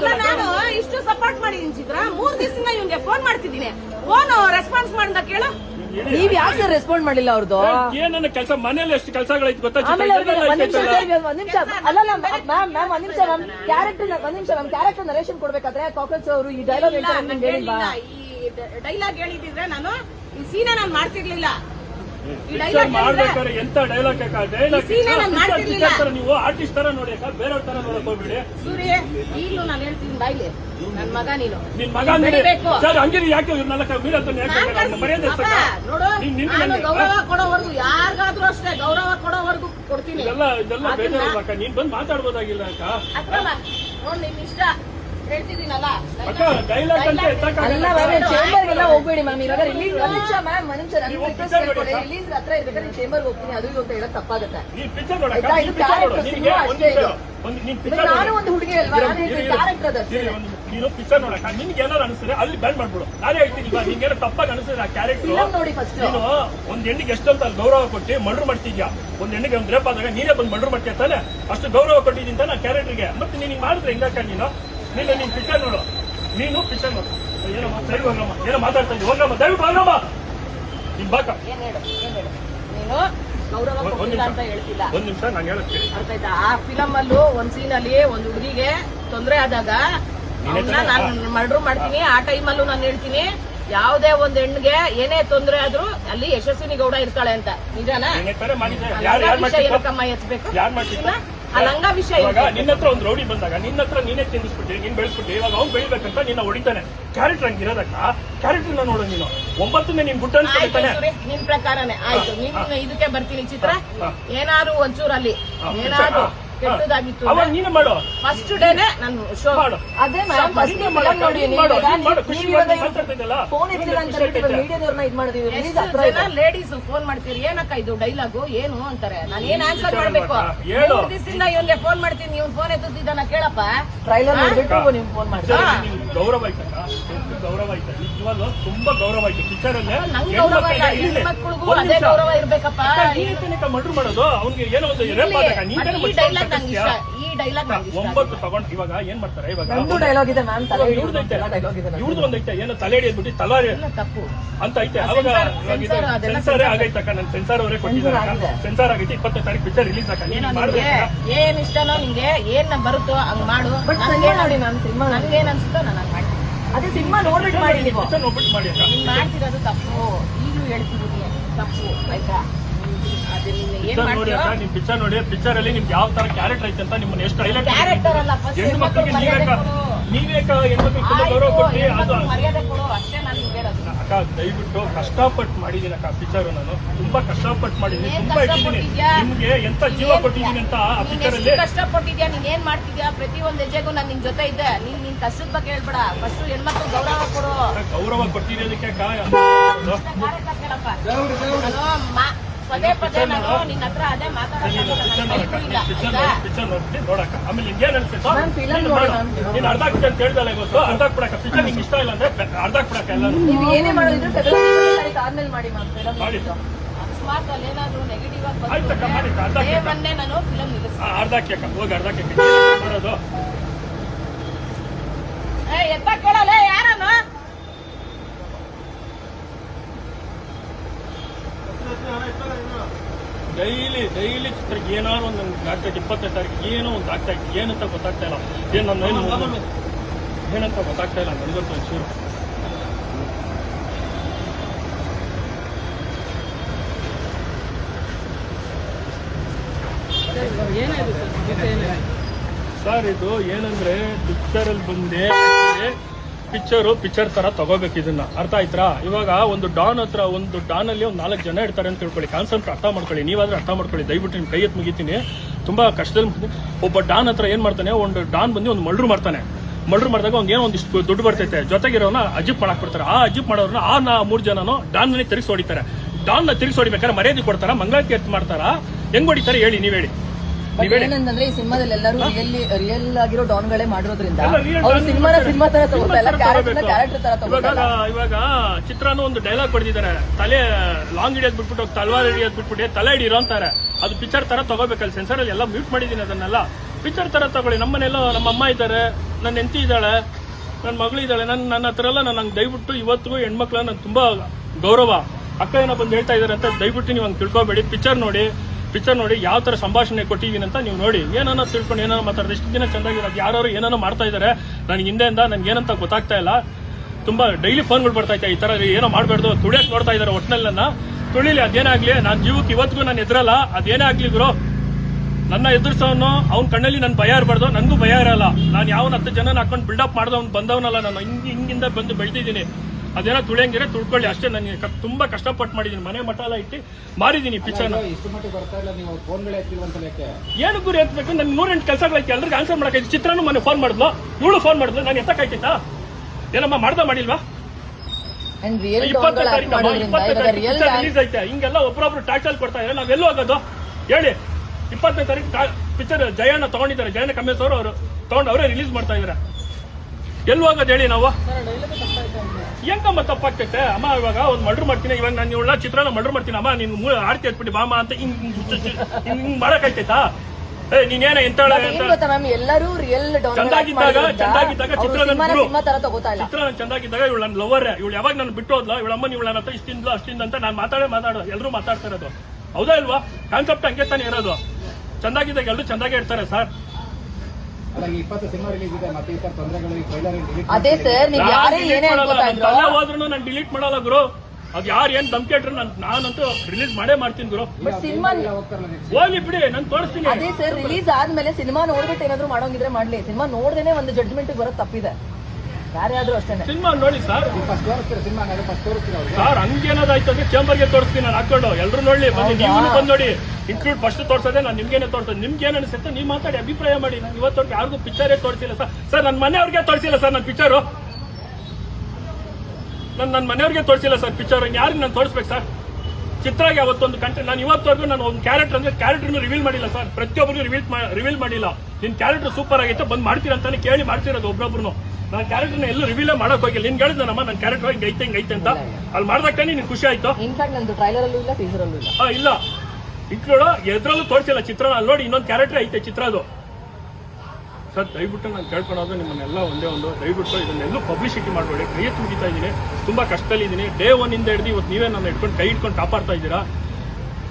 ನಾನು ನಾನು ಇಷ್ಟು ಸಪೋರ್ಟ್ ಮಾಡಿದೀನಿ ಚಿತ್ರ. ಮೂರ್ ದಿವಸದಿಂದ ಇವ್ನಿಗೆ ಫೋನ್ ಮಾಡ್ತಿದ್ದೀನಿ. ಫೋನ್ ರೆಸ್ಪಾನ್ಸ್ ಮಾಡಿದ ಕೇಳು. ನೀವ್ ಯಾಕೆ ಸರ್ ರೆಸ್ಪಾಂಡ್ ಮಾಡಿಲ್ಲ ಅವ್ರದ್ದು ಏನನ್ನ ಕೆಲಸ? ಮನೇಲಿ ಎಷ್ಟು ಕೆಲಸಗಳೈತು ಗೊತ್ತಾ ಆಮೇಲೆ ಅವ್ರಿಗೆ ಒಂದ್ ನಿಮಿಷ? ಸರ್ ಒಂದ್ ನಿಮಿಷ. ಅಲ್ಲ ಮ್ಯಾಮ್ ಮ್ಯಾಮ್ ಒಂದ್ ನಿಮಿಷ ಮ್ಯಾಮ್ ಕ್ಯಾರೆಕ್ಟರ್ ಒಂದ್ ನಿಮಿಷ ಮ್ಯಾಮ್ ಕ್ಯಾರೆಕ್ಟರ್ ನರೇಷನ್ ಕೊಡ್ಬೇಕಾದ್ರೆ ಕಾಕ್ರೋಚ್ ಅವರು ಈ ಡೈಲಾಗ್ ಹೇಳಿಲ್ವಾ? ಈ ಡೈಲಾಗ್ ಹೇಳಿದ್ರೆ ನಾನು ಈ ಸೀನ ನಾನು ಮಾಡ್ತಿರ್ಲಿಲ್ಲ. ಮಾಡ್ಬೇಕಾದ್ರೆ ಎಂತ ಡೈಲಾಗ್ ಡೈಲಾಗ್ ನೀವು ಆರ್ಟಿಸ್ಟ್ ತರ ನೋಡಿ ಅಕ್ಕ ಬೇರೆಯವ್ರ ತರ ನೋಡಕ್ ಹೋಗ್ಬಿಡಿ. ಈಗಲೂ ನಾನು ಹೇಳ್ತೀನಿ ಬಾಯ್ಲಿ. ನನ್ ಮಗ ನೀನು. ನಿನ್ ಮಗ ಸರ್ ಹಂಗಿರಿ ಯಾಕೆ ಇವ್ರನ್ನೆಲ್ಲ ಯಾಕೆ ನೋಡು ನೀನ್ ನಿನ್ನ ಗೌರವ ಕೊಡೋವರೆಗೂ ಯಾರಿಗಾದ್ರೂ ಅಷ್ಟೇ ಗೌರವ ಕೊಡೋವರೆಗೂ ಕೊಡ್ತೀನಿ. ಇದೆಲ್ಲ ಇದೆಲ್ಲ ನೀನ್ ಬಂದ್ ಮಾತಾಡ್ಬೋದಾಗಿಲ್ಲ ಅಕ್ಕ. ನೋಡಿ ನೋಡ್ ನಿನ್ ಇಷ್ಟ. ಹೇಳ್ತಿದ್ದೀನಲ್ಲ? ಹೋಗ್ಬೇಡಿ ಮ್ಯಾಮ್ ಇವಾಗ ರಿಲೀಸ್ ಒಂದ್ ನಿಮಿಷ ಮ್ಯಾಮ್ ಒಂದ್ ನಿಮಿಷ ನೀವು ನನ್ಗೆ ರಿಕ್ವೆಸ್ಟ್ picture ಕೇಳ್ಕೊಳ್ಳಿ. ನೋಡಿ, ರಿಲೀಸ್ ಹತ್ರ ಇರ್ಬೇಕಾದ್ರೆ ಹೋಗ್ತೀನಿ ಅದು ಅಂತ ಹೇಳಕ್ ತಪ್ಪಾಗುತ್ತೆ. ನೀನ್ ಆಯ್ತಾ, ಇದು ಸಿನಿಮಾ ಅಷ್ಟೇ ಇದು. ಒಂದ್ ನೀನ್ ಹುಡುಗಿ ಅಲ್ವಾ? ನಾನು ಹೇಳ್ತೀನಿ ಕ್ಯಾರೆಕ್ಟರ್ ಅದಷ್ಟೇ ನೀನು ಪಿಕ್ಚರ್ ನೋಡಕ್ಕ ನಿನ್ಗೆ ಏನಾರು ಅನಿಸಿದ್ರೆ ಅಲ್ಲಿ ಬ್ಯಾನ್ ಮಾಡ್ಬಿಡು. ನಾನೇ ಹೇಳ್ತೀನಿ ಇವಾಗ ನಿನ್ಗೆ ತಪ್ಪಾಗಿ ಅನಿಸಿದ್ರೆ ಆ ಕ್ಯಾರೆಕ್ಟರ್ ಫಿಲಮ್ ನೋಡಿ ಫಸ್ಟ್ ನೀನು ಒಂದ್ ಹೆಣ್ಣಿಗೆ ಎಷ್ಟಂತ ಗೌರವ ಕೊಟ್ಟು ಮರ್ಡರ್ ಮಾಡ್ತಿದ್ಯಾ? ಒಂದ್ ಹೆಣ್ಣಿಗೆ ಒಂದ್ ರೇಪ್ ಆದಾಗ ನೀನೇ ಬಂದು ಮಂಡ್ರು ಮಾಡ್ತೀಯ ತಾನೆ? ಅಷ್ಟು ಗೌರವ ಕೊಟ್ಟಿದ್ದೀನಿ ತಾನೆ ಕ್ಯಾರೆಕ್ಟರ್ಗೆ ಮತ್ತೆ ನೀನು ಹಿಂಗ್ ಮಾಡಿದ್ರೆ ಹೆಂಗಾಕ ನೀನು? ನೀನು ನೀನ್ ಪಿಚರ್ ನೋಡು. ನೀನು ಪಿಚರ್ ನೋಡು. ಏನಮ್ಮ ಸರಿ ಹೋಗಮ್ಮ ಏನೋ ಮಾತಾಡ್ತಾ ಇದ್ದೀವಿ ಹೋಗಮ್ಮ ದಯವಿಟ್ಟು ಹೋಗಮ್ಮ ನಿನ್ ಬಾಕ. ಏನ್ ಹೇಳು ಏನ್ ಹೇಳು? ನೀನು ಗೌರವ ಒಂದ್ ಕೊಟ್ಟಿಲ್ಲ ಅಂತ ಹೇಳ್ತಿಲ್ಲ. ಒಂದ್ ನಿಮಿಷ ನಾನು ಅರ್ಥ ಆಯ್ತಾ ಆ ಫಿಲಮ್ ಅಲ್ಲೂ ಒಂದ್ ಸೀನ್ ಅಲ್ಲಿ ಒಂದ್ ಹುಡುಗಿಗೆ ತೊಂದ್ರೆ ಆದಾಗ ನಾನು ಮರ್ಡರ್ ಮಾಡ್ತೀನಿ. ಆ ಟೈಮಲ್ಲೂ ನಾನು ಹೇಳ್ತೀನಿ ಯಾವ್ದೇ ಒಂದ್ ಹೆಣ್ಣಿಗೆ ಏನೇ ತೊಂದ್ರೆ ಆದ್ರೂ ಅಲ್ಲಿ ಯಶಸ್ವಿನಿ ಗೌಡ ಇರ್ತಾಳೆ ಅಂತ. ನಿಜಾನಾ? ವಿಷಯ ಮಾಡ್ತಿದ್ರು ಲಂಗ ವಿಷಯ ಇವಾಗ. ನಿನ್ನ ಹತ್ರ ಒಂದು ರೌಡಿ ಬಂದಾಗ ನಿನ್ನ ಹತ್ರ ನೀನೇ ತಿನ್ನಿಸ್ಬಿಟ್ಟು ನೀನ್ ಬೆಳೆಸ್ಬಿಟ್ಟು ಇವಾಗ ಅವ್ನು ಬೆಳಿಬೇಕಂತ ನಿನ್ನ ಹೊಡಿತಾನೆ. ಕ್ಯಾರೆಕ್ಟರ್ ಹಂಗಿರೋದಕ್ಕ ಕ್ಯಾರೆಕ್ಟರ್ ನೋಡು ನೀನು. ಒಂಬತ್ತನೇ ನಿನ್ ಗುಟ್ಟ ನಿನ್ ಪ್ರಕಾರನೇ. ಆಯ್ತು ನಿನ್ ಇದಕ್ಕೆ ಬರ್ತೀನಿ ಚಿತ್ರ. ಏನಾದ್ರು ಒಂಚೂರಲ್ಲಿ. ಏನಾದ್ರು. ಕೆಟ್ಟದಾಗಿತ್ತು ಅವಾಗ ನೀನು ಮಾಡು. ಫಸ್ಟ್ ಡೇನೆ ನಾನು ಶೋ ಮಾಡು. ಅದೇ ಮ್ಯಾಮ್ ಫಸ್ಟ್ ನೋಡಿ ನೀವು ಫೋನ್ ಇರ್ತಿಲ್ಲ ಅಂತ ಖುಷಿ ಮೀಡಿಯಾದವ್ರನ್ನ ಇದ್ ಮಾಡಿದೀವಿ. ರಿಲೀಸ್ ಹತ್ರ ಜನ ಲೇಡೀಸ್ ಫೋನ್ ಮಾಡ್ತೀರಿ? ಏನಕ್ಕ ಇದು ಡೈಲಾಗು ಏನು ಅಂತಾರೆ? ನಾನು ಏನ್ ಆನ್ಸರ್ ಮಾಡ್ಬೇಕು? ಹೇಳು. ದಿವಸದಿಂದ ಇವನ್ಗೆ ಫೋನ್ ಮಾಡ್ತೀನಿ. ಇವ್ನು ಫೋನ್ ಎತ್ತುತ್ತಿದ್ದಾನ ಕೇಳಪ್ಪ. ಟ್ರೈಲರ್ ನೋಡ್ಬಿಟ್ಟು ನೀವು ಫೋನ್ ಮಾಡಿ ಗೌರವ ಗೌರವ ಆಯ್ತು ತುಂಬಾ ಗೌರವ ಆಯ್ತು. ಅಲ್ಲೇ ಗೌರವ ಅದೇ ಗೌರವ ಇರ್ಬೇಕಪ್ಪ. ಮಾಡೋದು? ಅವ್ನಿಗೆ ಏನೋ ಒಂದು ಡೈಲಾಗ್ ನಂಗೆ ಇಷ್ಟ. ಈ ಡೈಲಾಗ್ ನಂಗೆ ಇಷ್ಟ ಒಂಬತ್ತು ತಗೊಂಡ್ ಇವಾಗ ಏನ್ ಮಾಡ್ತಾರೆ? ಇವಾಗ ನಂದು ಡೈಲಾಗ್ ಇದೆ ಮ್ಯಾಮ್ ತಲೆ ಇವ್ರದೈತೆ ಡೈಲಾಗ್ ಇದೆ. ಇವ್ರದ್ದು ಒಂದೈತೆ ಏನೋ ತಲೆ ಹಿಡಿದ್ಬಿಟ್ಟು ತಪ್ಪು. ಅಂತ ಐತೆ. ಅವಾಗ ಸೆನ್ಸಾರ್- ಸೆನ್ಸಾರ್ ಅದೆಲ್ಲ ಸೆನ್ಸಾರೇ ನನ್ ಸೆನ್ಸಾರ್ ಅವರೇ ಕೊಟ್ಟಿದ್ದಾರೆ ಸೆನ್ಸಾರ್ ಆಗೈತೆ. ಇಪ್ಪತ್ತನೇ ತಾರೀಕು ಪಿಕ್ಚರ್ ರಿಲೀಸ್ ಏನೋ ಮಾಡ್ಬೇಕು ನಿಂಗೆ ಏನ್ ಇಷ್ಟನೋ ನಿಂಗೆ ಏನ್ ಬರುತ್ತೋ ಹಂಗ್ ಮಾಡು. ಬಟ್ ನೋಡಿ ಮ್ಯಾಮ್ ಸಿನಿಮಾ ನನ್ಗೇನ್ ಅನ್ಸುತ್ತೋ ನಾನು ಹಂಗ್ ಮಾಡ್ತೀನಿ. ಅದೇ ಸಿನಿಮಾ ನೋಡ್ಬಿಟ್ಟು ಮಾಡಿ ನೀವು. ಅಕ್ಕ. ನೀನ್ ಮಾಡ್ತಿರೋದು ತಪ್ಪು. ಈಗಲೂ ಹೇಳ್ತಿದ್ದೀನಿ ತಪ್ಪು ಆಯ್ತಾ? ನೀನು ಏನ್ ಪಿಕ್ಚರ್ ನೋಡಿ ಅಕ್ಕ ನಿಮ್ ಪಿಕ್ಚರ್ ನೋಡಿ. ಪಿಕ್ಚರ್ ಅಲ್ಲಿ ನಿಮ್ಗೆ ಯಾವ ತರ ಕ್ಯಾರೆಕ್ಟರ್ ಐತೆ ಅಂತ ನಿಮ್ಮನ್ನ ಎಷ್ಟು ಹೈಲೈಟ್ ಕ್ಯಾರೆಕ್ಟರ್ ಅಲ್ಲ ಫಸ್ಟ್ ಹೆಣ್ಣು ಮಕ್ಕಳಿಗೆ ನೀವೇ ನೀವೇ ಹೆಣ್ಮಕ್ಳಿಗೆ ತುಂಬಾ ಗೌರವ ಆಯ್ತು, ಅದು ಮರ್ಯಾದೆ ಕೊಡು ಅಷ್ಟೇ ನಾನು ಅಕ್ಕ ದಯವಿಟ್ಟು ಕಷ್ಟಪಟ್ಟು ಮಾಡಿದೀನಿ ಅಕ್ಕ ಪಿಕ್ಚರ್ ನಾನು. ತುಂಬಾ ಕಷ್ಟಪಟ್ಟು ಮಾಡಿದೀನಿ ತುಂಬಾ ಇಟ್ಟಿದ್ದೀನಿ? ನಿಮ್ಗೆ ಎಂತ ಜೀವ ಕೊಟ್ಟಿದ್ದೀನಿ ಅಂತ ಆ ಪಿಕ್ಚರ್ ಅಲ್ಲಿ ಕಷ್ಟಪಟ್ಟಿದ್ಯಾ? ನೀನ್ ಏನ್ ಮಾಡ್ತಿದ್ಯಾ? ಪ್ರತಿ ಒಂದ್ ಹೆಜ್ಜೆಗೂ ನಾನು ನಿನ್ ಜೊತೆ ಇದ್ದೆ. ನೀನ್ ನಿನ್ ಕಷ್ಟದ ಬಗ್ಗೆ ಹೇಳ್ಬೇಡ. ಫಸ್ಟ್ ಹೆಣ್ಮಕ್ಳು ಗೌರವ ಕೊಡು. ಗೌರವ ಕೊಟ್ಟಿರೋದಕ್ಕೆ ಅಕ್ಕ ಪದೇ ಪದೇ ನಾನು ನಿನ್ನ ಹತ್ರ ಅದೇ ನೋಡಕ್ಕ. ಆಮೇಲೆ ನಿಂಗೇನ್ ಅನ್ಸುತ್ತೋ ನೀನು ಅರ್ಧ ಅಂತ ಹೇಳ್ದಲ್ಲ ಗೊತ್ತು? ಅರ್ಧ ಹಾಕ್ಬಿಡಕ್ಕ ಪಿಕ್ಚರ್ ನಿಮ್ಗೆ ಇಷ್ಟ ಇಲ್ಲ ಅಂದ್ರೆ ಅರ್ಧ ಹಾಕ್ಬಿಡಕ್ಕ ಎಲ್ಲ ನೀವು ಏನೇ ಫೆಬ್ರವರಿ ತಾರೀಕು ಆದ್ಮೇಲೆ ಮಾಡಿ ಮಾಡಿ. ಅಕಸ್ಮಾತ್ ಅಲ್ಲಿ ಏನಾದ್ರು ನೆಗೆಟಿವ್ ಆಗಿ ಆಯ್ತಕ್ಕ, ಮಾಡಿ, ಅರ್ಧ ಬಂದ್ರೆ ನಾನು ಫಿಲಂ ನಿಲ್ಲಿಸ್ತೀನಿ. ಅರ್ಧ ಹಾಕಿ ಅಕ್ಕ ಹೋಗಿ ಅರ್ಧ ಹಾಕಿ ಮಾಡೋದು? ಏ ಎತ್ತ ಡೈಲಿ ಡೈಲಿ ಚಿತ್ರಕ್ಕೆ ಏನಾದ್ರು ಒಂದು ನನ್ಗೆ ಆಗ್ತೈತೆ ಇಪ್ಪತ್ತೆಂಟು ತಾರೀಕು ಏನೋ ಒಂದು ಆಗ್ತಾ ಇತ್ತು ಏನಂತ ಗೊತ್ತಾಗ್ತಾ ಇಲ್ಲ. ಏನು ನನ್ನ ಏನು ಏನಂತ ಗೊತ್ತಾಗ್ತಾ ಇಲ್ಲ ನನಗಂತೂ ಒಂಚೂರು ಸರ್? ಇದು ಏನಂದ್ರೆ ಪಿಕ್ಚರಲ್ಲಿ ಬಂದೆ ಪಿಕ್ಚರು, ಪಿಕ್ಚರ್ ತರ ತಗೋಬೇಕು ಇದನ್ನ. ಅರ್ಥ ಆಯ್ತಾ ಇವಾಗ ಒಂದು ಡಾನ್ ಹತ್ರ, ಒಂದು ಡಾನ್ ಅಲ್ಲಿ ಒಂದು ನಾಲ್ಕು ಜನ ಇರ್ತಾರೆ ಅಂತ ತಿಳ್ಕೊಳ್ಳಿ. ಕಾನ್ಸೆಪ್ಟ್ ಅರ್ಥ ಮಾಡ್ಕೊಳ್ಳಿ. ನೀವಾದ್ರೆ ಅರ್ಥ ಮಾಡ್ಕೊಳ್ಳಿ. ದಯವಿಟ್ಟು ನಿಮ್ಮ ಕೈ ಎತ್ತು ಮುಗಿತೀನಿ. ತುಂಬಾ ಕಷ್ಟದಲ್ಲಿ ಒಬ್ಬ ಡಾನ್ ಹತ್ರ ಏನ್ ಮಾಡ್ತಾನೆ? ಒಂದು ಡಾನ್ ಬಂದು ಒಂದು ಮಲ್ಡ್ರು ಮಾಡ್ತಾನೆ. ಮಲ್ಡ್ರು ಮಾಡಿದಾಗ ಅವ್ನಿಗೆ ಏನೋ ಒಂದಿಷ್ಟು ದುಡ್ಡು ಬರ್ತೈತೆ. ಜೊತೆಗಿರೋನ ಅಜಿಪ್ ಮಾಡಕ್ ಬಿಡ್ತಾರೆ ಆ ಅಜಿಪ್ ಮಾಡೋರ್ನ ಆ ನಾ ಮೂರ್ ಜನನು ಡಾನ್ ತಿರುಗಿಸಿ ಹೊಡಿತಾರೆ. ಡಾನ್ನ ತಿರುಗಿಸಿ ಹೊಡಿಬೇಕಾದ್ರೆ ಮರ್ಯಾದೆ ಕೊಡ್ತಾರ? ಮಂಗಳಾರತಿ ಎತ್ತು ಮಾಡ್ತಾರ? ಹೆಂಗ್ ಹೊಡಿತಾರೆ ಹೇಳಿ ನೀವ್ ಹೇಳಿ. ಬಟ್ ಏನಂತಂದ್ರೆ ಈ ಸಿನಿಮಾದಲ್ಲಿ ಎಲ್ಲರೂ ರಿಯಲ್ ರಿಯಲ್ ಆಗಿರೋ ಡಾನ್ಗಳೇ ಮಾಡಿರೋದ್ರಿಂದ ಎಲ್ಲ real ಅವ್ರು ಸಿನಿಮಾನ ಸಿನಿಮಾ ತರ ತಗೋತಾ ಇಲ್ಲ ಕ್ಯಾರೆಕ್ಟರ್ ತಗೋಬೇಕು. ಕ್ಯಾರೆಕ್ಟರ್ ತರ ಇವಾಗ ತಗೋತಾ ಇವಾಗ ಚಿತ್ರಾನು ಒಂದು ಡೈಲಾಗ್ ಹೊಡೆದಿದ್ದಾರೆ ತಲೆ ಲಾಂಗ್ ಹಿಡಿಯೋದ್ ಬಿಟ್ಬಿಟ್ಟು ತಲ್ವಾರ್ ಹಿಡಿಯೋದ್ ಬಿಟ್ಬಿಟ್ಟು ತಲೆ ಹಿಡಿರೋ ಅಂತಾರೆ. ಅದು ಪಿಕ್ಚರ್ ತರ ತಗೋಬೇಕಲ್ಲ ಸೆನ್ಸರ್ ಅಲ್ಲಿ ಎಲ್ಲ ಮ್ಯೂಟ್ ಮಾಡಿದೀನಿ ಅದನ್ನೆಲ್ಲ. ಪಿಕ್ಚರ್ ತರ ತಗೊಳ್ಳಿ. ನಮ್ಮನೆಲ್ಲ ನಮ್ಮ ಅಮ್ಮ ಇದ್ದಾರೆ ನನ್ನ ಹೆಂಡತಿ ಇದ್ದಾಳೆ ನನ್ನ ಮಗಳು ಇದ್ದಾಳೆ ನನ್ನ ನನ್ನ ಹತ್ರ ಎಲ್ಲ ನಾನು ಹಂಗೆ ದಯವಿಟ್ಟು ಇವತ್ತಿಗೂ ಹೆಣ್ಮಕ್ಳ ನನ್ಗೆ ತುಂಬಾ ಗೌರವ. ಅಕ್ಕ ಏನೋ ಬಂದು ಹೇಳ್ತಾ ಇದ್ದಾರೆ ಅಂತ ದಯವಿಟ್ಟು ನೀವು ಹಂಗೆ ತಿಳ್ಕೊಬೇಡಿ. ಪಿಕ್ಚರ್ ನೋಡಿ. ಪಿಕ್ಚರ್ ನೋಡಿ ಯಾವ ತರ ಸಂಭಾಷಣೆ ಕೊಟ್ಟಿದ್ದೀನಿ ಅಂತ ನೀವು ನೋಡಿ. ಏನನ್ನ ತಿಳ್ಕೊಂಡು ಏನೋ ಮಾತಾಡಿದ್ರೆ ಇಷ್ಟು ದಿನ ಚೆನ್ನಾಗಿರೋದು ಯಾರು ಏನಾರು ಮಾಡ್ತಾ ಇದ್ದಾರೆ ನನಗೆ ಹಿಂದೆಯಿಂದ ನನ್ಗೆ ಏನಂತ ಗೊತ್ತಾಗ್ತಾ ಇಲ್ಲ. ತುಂಬಾ ಡೈಲಿ ಫೋನ್ಗಳು ಬರ್ತಾ ಇತ್ತು, ಈ ತರ ಏನೋ ಮಾಡಬಾರ್ದು, ತುಳಿಯಕ್ ನೋಡ್ತಾ ಇದ್ದಾರೆ ಒಟ್ಟಿನಲ್ಲಿ ನನ್ನ ತುಳಿಲಿ, ಅದೇನಾಗ್ಲಿ, ನಾನು ಜೀವಕ್ಕೆ ಇವತ್ತಿಗೂ ನಾನು ಎದುರಲ್ಲ ಅದೇನೇ ಆಗ್ಲಿ ಗುರು, ನನ್ನ ಎದುರಿಸೋನು, ಅವ್ನ ಕಣ್ಣಲ್ಲಿ ನನ್ ಭಯ ಇರಬಾರ್ದು ನನಗೂ ಭಯ ಇರಲ್ಲ. ನಾನು ಯಾವ ಹತ್ತು ಜನ ಹಾಕೊಂಡು ಬಿಲ್ಡಪ್ ಮಾಡ್ದವ್ನು, ಬಂದವನಲ್ಲ ನಾನು, ಹಿಂಗೆ ಹಿಂಗಿಂದ ಬಂದು ಬೆಳೆದಿದ್ದೀನಿ. ಅದೇನೋ ತುಳಿಯಂಗಿದ್ರೆ ತುಳ್ಕೊಳ್ಳಿ. ಅಷ್ಟೇ ನನಗೆ ಕ- ತುಂಬಾ ಕಷ್ಟಪಟ್ಟು ಮಾಡಿದೀನಿ. ಮನೆ ಮಠ ಎಲ್ಲ ಇಟ್ಟು ಮಾರಿದೀನಿ ಪಿಕ್ಚರ್ನ ಇಷ್ಟು ಮಟ್ಟಿಗೆ ಬರ್ತಾ ಇಲ್ಲ ನೀವು ಫೋನ್ಗಳೇ ಎತ್ತಿಲ್ವಂತ ಲೆಕ್ಕ ಏನು ಗುರಿ ಎತ್ತಬೇಕು ನನ್ ನೂರೆಂಟು ಕೆಲಸಗಳೈತೆ ಎಲ್ರಿಗೂ ಆನ್ಸರ್ ಮಾಡಕ್ಕೆ ಚಿತ್ರನೂ ಮನೆ ಫೋನ್ ಮಾಡಿದ್ಲು. ಇವಳು ಫೋನ್ ಮಾಡಿದ್ಲು. ನಾನು ಎತ್ತಕ್ಕಾಯ್ತಾ ಏನಮ್ಮ ಮಾಡ್ದ ಮಾಡಿಲ್ವಾ? ಇಪ್ಪತ್ತನೇ ತಾರೀಕು ರಿಲೀಸ್ ಐತೆ. ಹಿಂಗೆಲ್ಲ ಒಬ್ರೊಬ್ರು ಟ್ಯಾಕ್ಸಲ್ಲಿ ಕೊಡ್ತಾ ಇದ್ದಾರೆ. ನಾವೆಲ್ಲೂ ಹೋಗೋದು? ಹೇಳಿ. ಇಪ್ಪತ್ತನೇ ತಾರೀಕು ಪಿಕ್ಚರ್ ಜಯಣ್ಣ ತಗೊಂಡಿದ್ದಾರೆ. ಜಯಣ್ಣ ಕಮೇಶ್ ಅವರು ಅವರು ತಗೊಂಡು ಅವರೇ ರಿಲೀಸ್ ಮಾಡ್ತಾ ಇದಾರೆ ಎಲ್ಲಿ ಹೋಗೋದು ಹೇಳಿ ನಾವು? ಹೆಂಗಮ್ಮ ತಪ್ಪಾಗ್ತೈತೆ? ಅಮ್ಮ ಇವಾಗ ಒಂದು ಮರ್ಡರ್ ಮಾಡ್ತೀನಿ ಇವಾಗ ನಾನು ಇವಳ ಚಿತ್ರನ ಮರ್ಡರ್ ಮಾಡ್ತೀನಿ ಅಮ್ಮ ನೀನು ಮೂಳ ಆಡ್ತಿ ಎತ್ಬಿಟ್ಟು ಬಾಮ ಅಂತ ಹಿಂಗ್ ಹಿಂಗ್ ಮಾಡಕ್ಕಾಯ್ತೈತಾ ಏ ನೀನೇನ ಎಂತ ಮ್ಯಾಮ್ ಎಲ್ಲರೂ ರಿಯಲ್ ಚಂದಾಗಿದ್ದಾಗ ಚಂದಾಗಿದ್ದಾಗ ಅವ್ರು ಚಿತ್ರ ಸಿನಿಮಾನ ಗುರು. ಸಿನಿಮಾ ತರ ತಗೋತಾ ಇಲ್ಲ. ಚಿತ್ರ ನಾನು ಚಂದಾಗಿದ್ದಾಗ ಇವಳು ನನ್ನ ಲವರ್ ಇವಳು ಯಾವಾಗ ನಾನು ಬಿಟ್ಟು ಹೋದ್ಲ ಇವಳ ಅಮ್ಮ ಇವಳ ಹತ್ರ ಇಷ್ಟಿಂದ ಅಷ್ಟಿಂದ ಅಂತ ನಾನು ಮಾತಾಡೇ ಮಾತಾಡೋದು ಎಲ್ಲರೂ ಮಾತಾಡ್ತಾ ಇರೋದು. ಹೌದಾ ಇಲ್ವಾ? ಕಾನ್ಸೆಪ್ಟ್ ಹಂಗೆ ತಾನೇ ಇರೋದು. ಚಂದಾಗಿದ್ದಾಗ ಎಲ್ಲರೂ ಚಂದಾಗೆ ಇರ್ತಾರೆ ಸರ್ ಅದೇ ಸರ್ ನೀವು ಯಾರೇ ಏನೇ ಹೋದ್ರು ನಾನು ಡಿಲೀಟ್ ಮಾಡಲ್ಲ ಗುರು. ಅದ್ ಯಾರು ಏನ್ ದಮ್ ನಾನು ನಾನಂತೂ ರಿಲೀಸ್ ಮಾಡೇ ಮಾಡ್ತೀನಿ ಗುರು. ಬಟ್ ಸಿನಿಮಾ ಹೋಗ್ಲಿ ಬಿಡಿ ನಾನು ತೋರಿಸ್ತೀನಿ. ಅದೇ ಸರ್ ರಿಲೀಸ್ ಆದ್ಮೇಲೆ ಸಿನಿಮಾ ನೋಡ್ಬಿಟ್ಟು ಏನಾದ್ರು ಮಾಡೋಂಗಿದ್ರೆ ಮಾಡ್ಲಿ. ಸಿನಿಮಾ ನೋಡ್ದೇನೆ ಒಂದು ಜಡ್ಜ್ಮೆಂಟ್ ಬರೋದು ತಪ್ಪಿದೆ. ಅಷ್ಟೇನೆ. ಸಿನಿಮಾ ನೋಡಿ ಸರ್. ಫಸ್ಟ್ ತೋರಿಸ್ತೀರಾ ಸಿನಿಮಾ? ಫಸ್ಟ್ ತೋರಿಸ್ತೀರಾ ಅವ್ರಿಗೆ. ಸರ್ ಹಂಗೇನಾದಾಯ್ತು ಅಂದ್ರೆ ಚೇಂಬರ್ಗೆ ತೋರಿಸ್ತೀನಿ ನಾನು ಹಾಕೊಂಡು. ಎಲ್ಲರೂ ನೋಡಿ ಬನ್ನಿ ನೀವು ಬಂದು ನೋಡಿ. ಇನ್ಕ್ಲೂಡ್ ಫಸ್ಟ್ ತೋರ್ಸೋದೆ ನಾನು ನಿಮ್ಗೇನೆ ತೋರ್ಸೋದು. ನಿಮ್ಗೆ ಏನ್ ಅನಿಸುತ್ತೆ ನೀವು ಮಾತಾಡಿ ಅಭಿಪ್ರಾಯ ಮಾಡಿ. ನಾನು ಇವತ್ತವರೆಗೆ ಯಾರಿಗೂ ಪಿಕ್ಚರೇ ತೋರಿಸಿಲ್ಲ ಸರ್. ಸರ್ ನನ್ನ ಮನೆಯವ್ರಿಗೆ ತೋರಿಸಿಲ್ಲ ಸರ್ ನನ್ನ ಪಿಕ್ಚರು ನಾನು ನನ್ನ ಮನೆಯವ್ರಿಗೆ ತೋರಿಸಿಲ್ಲ ಸರ್ ಪಿಕ್ಚರ್ ಯಾರಿಗೆ ನಾನು ತೋರಿಸ್ಬೇಕು ಸರ್? ಚಿತ್ರಾಗೆ ಅವತ್ತೊಂದು ಕಂಟ್ರಿ ನಾನು ಇವತ್ತವರೆಗೂ ನಾನು ಒಂದು ಕ್ಯಾರೆಕ್ಟರ್ ಅಂದ್ರೆ ಕ್ಯಾರೆಕ್ಟರ್ನು ರಿವೀಲ್ ಮಾಡಿಲ್ಲ ಸರ್. ಪ್ರತಿಯೊಬ್ಬರಿಗೂ ರಿವೀಲ್ ರಿವೀಲ್ ಮಾಡಿಲ್ಲ. ನಿನ್ ಕ್ಯಾರೆಕ್ಟರ್ ಸೂಪರ್ ಆಗಿತ್ತು ಬಂದು ಮಾಡ್ತೀರಾ ಅಂತಾನೆ ಕೇಳಿ ಮಾಡ್ತಿರೋದು ಒಬ್ಬೊಬ್ರು ನಾನು ಕ್ಯಾರೆಕ್ಟರ್ನ ಎಲ್ಲೂ ರಿವೀಲ್ ಮಾಡಕ್ ಹೋಗಿಲ್ಲ. ನಿನ್ ಹೇಳಿದ್ನಮ್ಮ ನನ್ನ ಕ್ಯಾರೆಕ್ಟರ್ ಹಿಂಗೆ ಐತೆ ಹಿಂಗೆ ಐತೆ ಅಂತ. ಅಲ್ಲಿ ಮಾಡ್ದಾಗ ತಾನೇ ನಿನ್ ಖುಷಿ ಆಯ್ತು. ಇನ್ಫ್ಯಾಕ್ಟ್ ನಂದು ಟ್ರೈಲರ್ ಅಲ್ಲೂ ಇಲ್ಲ ಟೀಸರ್ ಅಲ್ಲೂ ಇಲ್ಲ. ಆ, ಇಲ್ಲ. ಇಟ್ಕೊಳ್ಳೋ ಎದ್ರಲ್ಲೂ ತೋರಿಸಿಲ್ಲ. ಚಿತ್ರ ಅಲ್ಲಿ ನೋಡಿ ಇನ್ನೊಂದು ಕ್ಯಾರೆಕ್ಟರ್ ಐತೆ ಚಿತ್ರ ಅದು. ಸರ್ ದಯವಿಟ್ಟು ನಾನು ಕೇಳ್ಕೊಳೋದು ನಿಮ್ಮನ್ನೆಲ್ಲ ಒಂದೇ ಒಂದು. ದಯವಿಟ್ಟು ಇದನ್ನೆಲ್ಲೂ ಪಬ್ಲಿಸಿಟಿ ಮಾಡಬೇಡಿ. ಕೈ ತುಂಬಿತಾ ಇದ್ದೀನಿ. ತುಂಬಾ ಕಷ್ಟದಲ್ಲಿ ಇದ್ದೀನಿ ಡೇ ಒನ್ ಇಂದ ಹಿಡಿದು ಇವತ್ತು ನೀವೇ ನನ್ನ ಇಟ್ಕೊಂಡು ಕೈ ಇಟ್ಕೊಂಡು ಕಾಪಾಡ್ತಾ ಇದ್ದೀರಾ?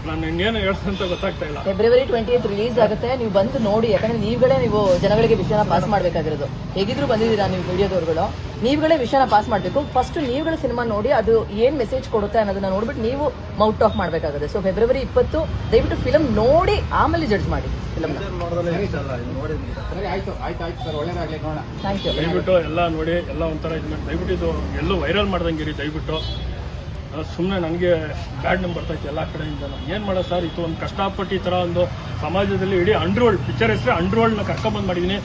ನಾನು ಇನ್ನೇನು ಹೇಳ್ತಂತ ಗೊತ್ತಾಗ್ತಾ ಇಲ್ಲ. ಫೆಬ್ರವರಿ ಟ್ವೆಂಟಿ ಏತ್ ರಿಲೀಸ್ ಆಗುತ್ತೆ. ನೀವು ಬಂದು ನೋಡಿ ಯಾಕಂದ್ರೆ ನೀವುಗಳೇ ನೀವು ಜನಗಳಿಗೆ ವಿಷಯನ ಪಾಸ್ ಮಾಡ್ಬೇಕಾಗಿರೋದು. ಹೇಗಿದ್ರು ಬಂದಿದ್ದೀರಾ ನೀವು ವಿಡಿಯೋದವ್ರುಗಳು ನೀವುಗಳೇ ವಿಷಯನ ಪಾಸ್ ಮಾಡಬೇಕು. ಫಸ್ಟ್ ನೀವುಗಳ ಸಿನಿಮಾ ನೋಡಿ ಅದು ಏನ್ ಮೆಸೇಜ್ ಕೊಡುತ್ತೆ ಅನ್ನೋದನ್ನ ನೋಡ್ಬಿಟ್ಟು ನೀವು ಮೌಟ್ ಆಫ್ ಮಾಡಬೇಕಾಗುತ್ತೆ. ಸೊ ಫೆಬ್ರವರಿ ಇಪ್ಪತ್ತು ದಯವಿಟ್ಟು ಫಿಲಮ್ ನೋಡಿ ಆಮೇಲೆ ಜಡ್ಜ್ ಮಾಡಿ ಫಿಲಮ್ ಸರಿ ಆಯ್ತು ಆಯ್ತು ಆಯ್ತು ಸರ್ ಒಳ್ಳೇದಾಗ್ಲಿ ನೋಡೋಣ. ಥ್ಯಾಂಕ್ ಯು ದಯವಿಟ್ಟು ಎಲ್ಲ ನೋಡಿ ಎಲ್ಲ ಒಂಥರ ಇದು ಮಾಡಿ ದಯವಿಟ್ಟು ಇದು ಎಲ್ಲೂ ವೈರಲ್ ಮಾಡ್ದಂಗಿರಿ ದಯವಿಟ್ಟು. ಸುಮ್ಮನೆ ನನಗೆ ಬ್ಯಾಡ್ ನಂಬರ್ ಬರ್ತೈತೆ ಎಲ್ಲ ಕಡೆಯಿಂದ. ಏನು ಮಾಡೋ ಸರ್ ಇತ್ತು ಒಂದು ಕಷ್ಟಪಟ್ಟು ಈ ಥರ ಒಂದು ಸಮಾಜದಲ್ಲಿ ಇಡೀ ಅಂಡ್ರೋಲ್ಡ್ ಪಿಕ್ಚರ್ ಹೆಸರು ಅಂಡ್ರೋಲ್ಡ್ನ ಕರ್ಕೊಂಬಂದು ಮಾಡಿದ್ದೀನಿ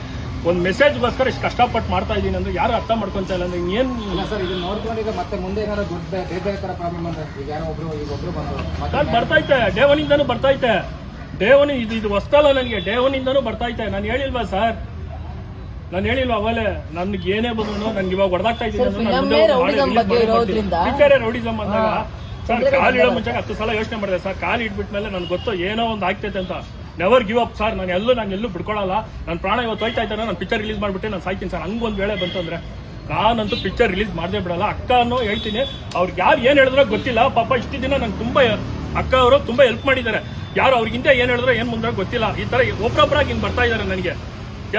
ಒಂದು ಮೆಸೇಜ್ಗೋಸ್ಕರ ಇಷ್ಟು ಕಷ್ಟಪಟ್ಟು ಮಾಡ್ತಾ ಇದ್ದೀನಿ ಅಂದ್ರೆ ಯಾರು ಅರ್ಥ ಮಾಡ್ಕೊಂತ ಇಲ್ಲ ಅಂದ್ರೆ ಇಲ್ಲ ಏನು ಸರ್ ಇದು ನೋಡ್ಕೊಂಡು ಈಗ ಮತ್ತೆ ಮುಂದೆ ಏನಾದ್ರು ದೊಡ್ಡ ಬೇರೆ ಬೇರೆ ಥರ ಪ್ರಾಬ್ಲಮ್ ಬಂದ್ರೆ ಈಗ ಯಾರೋ ಒಬ್ರು ಈಗ ಒಬ್ರು ಬಂದು ಬರ್ತೈತೆ ಡೇ ಒನಿಂದನೂ ಬರ್ತೈತೆ. ಡೇ ಒನ್ ಇದು ಇದು ಹೊಸ್ತಲ್ಲ ನನಗೆ. ಡೇ ಬರ್ತಾ ಬರ್ತೈತೆ. ನಾನು ಹೇಳಿಲ್ವಾ ಸರ್ ನಾನು ಹೇಳಿಲ್ವ ಅವಲೇ ನನ್ಗೆ ಏನೇ ಬಂದ್ರು ನನ್ಗೆ ಇವಾಗ ಹೊಡೆದಾಗ್ತಾ ಇದ್ದೀನಿ ರೌಡಿಸಮ್ ಅಂದಾಗ ಸರ್ ಕಾಲ್ ಇಡೋ ಮುಂಚೆ ಹತ್ತು ಸಲ ಯೋಚನೆ ಮಾಡಿದೆ ಸರ್ ಕಾಲ್ ಇಟ್ಬಿಟ್ಮೇಲೆ ನನ್ಗೆ ಗೊತ್ತು ಏನೋ ಒಂದು ಆಗ್ತೈತೆ ಅಂತ. Never give up sir. ನಾನು ಎಲ್ಲೂ ನಾನು ಎಲ್ಲೂ ಬಿಡ್ಕೊಳಲ್ಲ ನನ್ನ ಪ್ರಾಣ ಇವತ್ತು ಹೋಯ್ತಾ ಇದ್ದಾನೆ ನಾನು ಪಿಕ್ಚರ್ ರಿಲೀಸ್ ಮಾಡ್ಬಿಟ್ಟೆ ನಾನು ಸಾಯ್ತೀನಿ ಸರ್. ಹಂಗೊಂದು ವೇಳೆ ಬಂತು ಅಂದ್ರೆ. ನಾನಂತೂ ಪಿಕ್ಚರ್ ರಿಲೀಸ್ ಮಾಡದೇ ಬಿಡಲ್ಲ. ಅಕ್ಕನೂ ಹೇಳ್ತೀನಿ ಅವ್ರಿಗೆ ಯಾರು ಏನು ಹೇಳಿದ್ರೋ ಗೊತ್ತಿಲ್ಲ. ಪಾಪ ಇಷ್ಟು ದಿನ ನಂಗೆ ತುಂಬಾ ಅಕ್ಕ ಅವರು ತುಂಬಾ ಹೆಲ್ಪ್ ಮಾಡಿದ್ದಾರೆ. ಯಾರು ಅವ್ರಿಗಿಂತ ಏನು ಹೇಳಿದ್ರೆ ಏನು ಮುಂದೆ ಗೊತ್ತಿಲ್ಲ. ಈ ತರ ಒಬ್ರೊಬ್ರಾಗಿ ಹಿಂಗೆ ಬರ್ತಾ ಇದ್ದಾರೆ ನನಗೆ.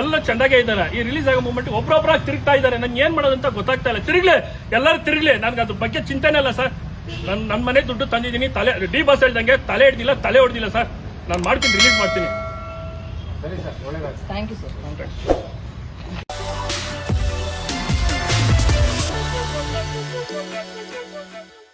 ಎಲ್ಲ ಚೆನ್ನಾಗೆ ಇದ್ದಾರೆ. ಈ ರಿಲೀಸ್ ಆಗೋ ಮೂಮೆಂಟ್ ಒಬ್ಬರೊಬ್ಬರಾಗಿ ತಿರುಗ್ತಾ ಇದ್ದಾರೆ. ನನ್ಗೆ ಏನು ಮಾಡೋದಂತ ಗೊತ್ತಾಗ್ತಾ ಇಲ್ಲ. ತಿರುಗಲೆ ಎಲ್ಲರೂ ತಿರುಗಲೆ. ನನ್ಗೆ ಅದ್ರ ಬಗ್ಗೆ ಚಿಂತೆನೇ ಇಲ್ಲ ಸರ್. ನನ್ನ ನನ್ನ ಮನೆ ದುಡ್ಡು ತಂದಿದ್ದೀನಿ. ತಲೆ ಡಿ ಬಸ್ ಹೇಳ್ದಂಗೆ ತಲೆ ಹಿಡ್ದಿಲ್ಲ ತಲೆ ಹೊಡ್ದಿಲ್ಲ ಸರ್. ನಾನು ಮಾಡ್ತೀನಿ ರಿಲೀಸ್ ಮಾಡ್ತೀನಿ. ಸರಿ ಸರ್ ಒಳ್ಳೆ thank you sir thank you Thanks.